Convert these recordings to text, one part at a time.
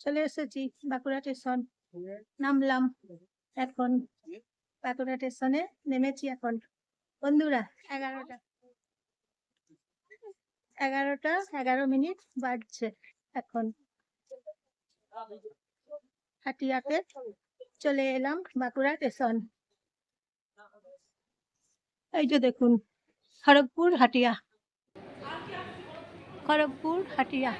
চলে এসেছি বাঁকুড়া স্টেশন নামলাম। এখন বাঁকুড়া স্টেশনে নেমেছি এখন। বন্ধুরা এগারোটা। এগারোটা এগারো মিনিট বাজছে এখন। হাটিয়াতে চলে এলাম বাঁকুড়া স্টেশন এই যে দেখুন খড়গপুর হাটিয়া। খড়গপুর হাটিয়া।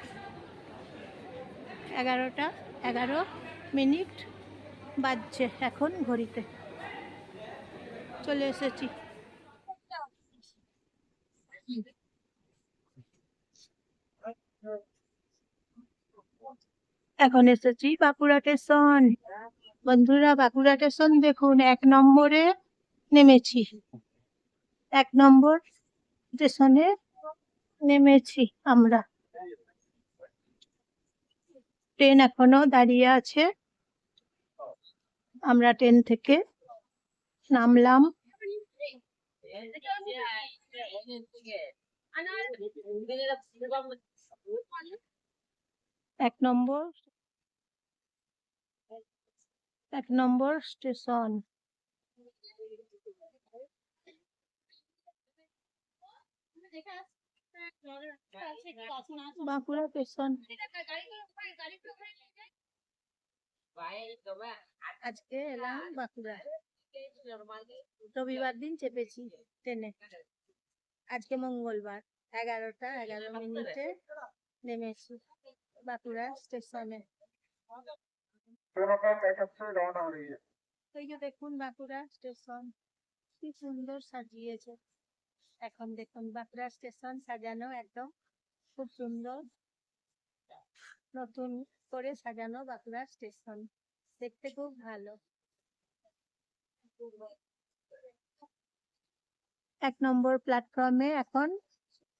এগারোটা, এগারো মিনিট বাজছে এখন ঘড়িতে। চলে এসেছি। এখন এসেছি বাঁকুড়া স্টেশন। বন্ধুরা, বাঁকুড়া স্টেশন দেখুন, এক নম্বরে নেমেছি। এক নম্বর স্টেশনে নেমেছি আমরা। ট্রেন এখনও দাঁড়িয়ে আছে। আমরা ট্রেন থেকে নামলাম। এক নম্বর এক নম্বর স্টেশন। বাঁকুড়া স্টেশন। আজকে এলাম বাঁকুড়া। রবিবার দিন চেপেছি ট্রেনে। আজকে মঙ্গলবার, এগারোটা এগারো মিনিটে নেমেছি বাঁকুড়া স্টেশনে। দেখুন বাঁকুড়া স্টেশন, কি সুন্দর সাজিয়েছে। এখন দেখুন বাঁকুড়া স্টেশন সাজানো একদম খুব সুন্দর। নতুন করে সাজানো বাঁকুড়া স্টেশন। দেখতে খুব ভালো। এক নম্বর প্ল্যাটফর্মে এখন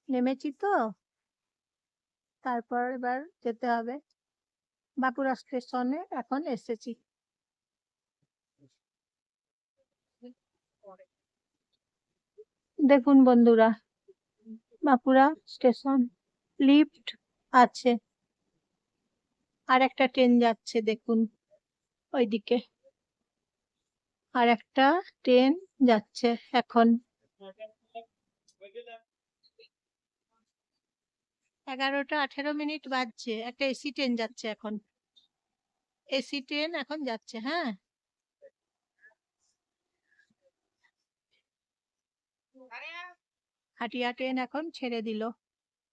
নেমেছি তো। তারপর এবার যেতে হবে। বাঁকুড়া স্টেশনে এখন এসেছি। দেখুন বন্ধুরা, বাঁকুড়া স্টেশন লিফট আছে। আর একটা ট্রেন যাচ্ছে, দেখুন, ওইদিকে। আর একটা ট্রেন যাচ্ছে এখন। এগারোটা আঠেরো মিনিট বাজছে, একটা এসি ট্রেন যাচ্ছে এখন। এসি ট্রেন এখন যাচ্ছে হ্যাঁ? হাটিয়া ট্রেন এখন ছেড়ে দিল।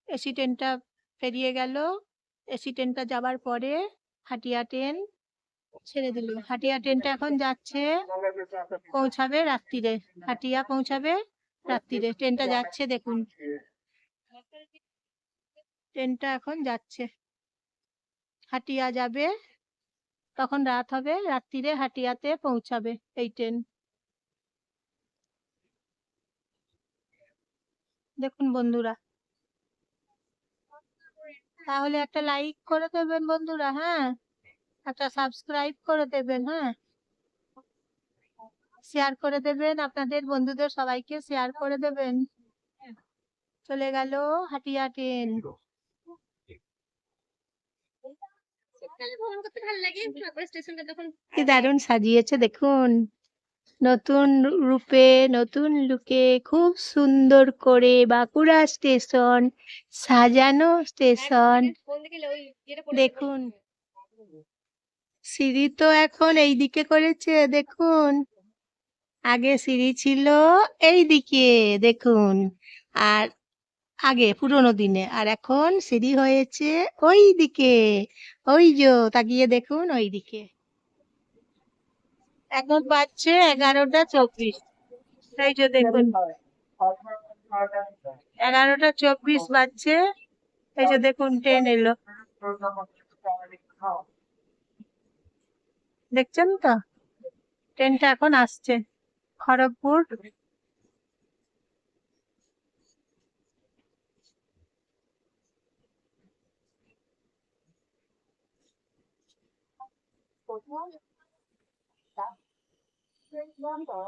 এসি ট্রেনটা পেরিয়ে গেল। এসি ট্রেনটা যাবার পরে হাটিয়া ট্রেন ছেড়ে দিল। হাটিয়া ট্রেনটা এখন যাচ্ছে, পৌঁছাবে রাত্রিরে হাটিয়া পৌঁছাবে রাত্রিরে ট্রেনটা যাচ্ছে দেখুন। ট্রেনটা এখন যাচ্ছে। হাটিয়া যাবে, তখন রাত হবে। রাত্রিরে হাটিয়াতে পৌঁছাবে এই ট্রেন। দেখুন বন্ধুরা। তাহলে একটা লাইক করে দেবেন বন্ধুরা হ্যাঁ? একটা সাবস্ক্রাইব করে দেবেন হ্যাঁ? শেয়ার করে দেবেন আপনাদের বন্ধুদের সবাইকে শেয়ার করে দেবেন। চলে গেল হাটিয়া ট্রেন। কি দারুণ সাজিয়েছে দেখুন। নতুন রূপে নতুন লুকে খুব সুন্দর করে বাঁকুড়া স্টেশন সাজানো স্টেশন। দেখুন। সিঁড়ি তো এখন এই দিকে করেছে দেখুন। আগে সিঁড়ি ছিল এই দিকে দেখুন। আর আগে পুরোনো দিনে। আর এখন সিঁড়ি হয়েছে ওই দিকে ওই যে তাকিয়ে দেখুন ওই দিকে এখন বাজছে এগারোটা চব্বিশ। এই যে দেখুন, এগারোটা চব্বিশ বাজছে। এই যে দেখুন ট্রেন এলো। দেখছেন তো? ট্রেনটা এখন আসছে, খড়গপুর।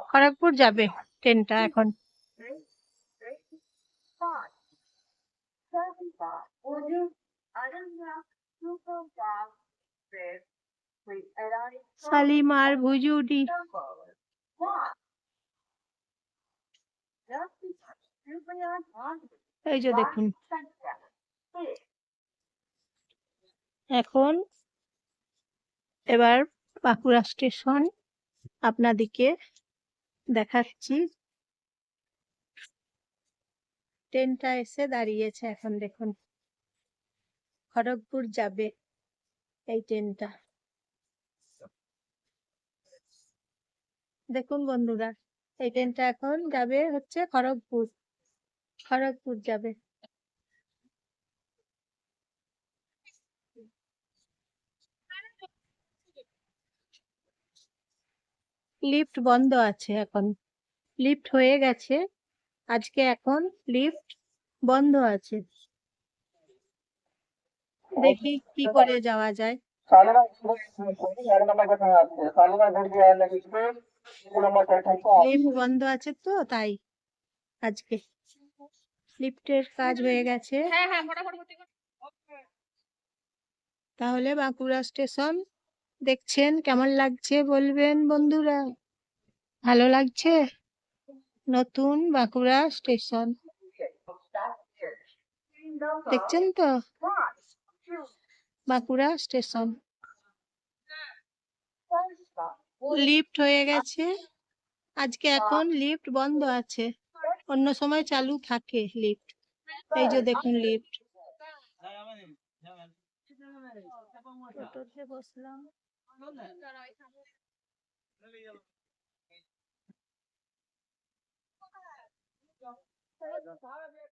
খড়গপুর যাবে ট্রেনটা এখন। শালিমার ভুজুডি এই যে দেখুন। এখন এবার বাঁকুড়া স্টেশন। আপনাদেরকে দেখাচ্ছি। ট্রেনটা এসে দাঁড়িয়েছে এখন, দেখুন। খড়গপুর যাবে এই ট্রেনটা। দেখুন বন্ধুরা, এই ট্রেনটা এখন যাবে হচ্ছে খড়গপুর। খড়গপুর যাবে। লিফট বন্ধ আছে এখন। লিফট হয়ে গেছে। আজকে এখন লিফট বন্ধ আছে। দেখি কি করে যাওয়া যায়। লিফট বন্ধ আছে তো তাই আজকে লিফটের কাজ হয়ে গেছে। তাহলে বাঁকুড়া স্টেশন দেখছেন? কেমন লাগছে বলবেন বন্ধুরা? ভালো লাগছে? নতুন বাঁকুড়া স্টেশন। দেখছেন তো? বাঁকুড়া স্টেশন। লিফট হয়ে গেছে। আজকে এখন লিফট বন্ধ আছে। অন্য সময় চালু থাকে লিফট। এই যে দেখুন লিফট। টোটোতে বসলাম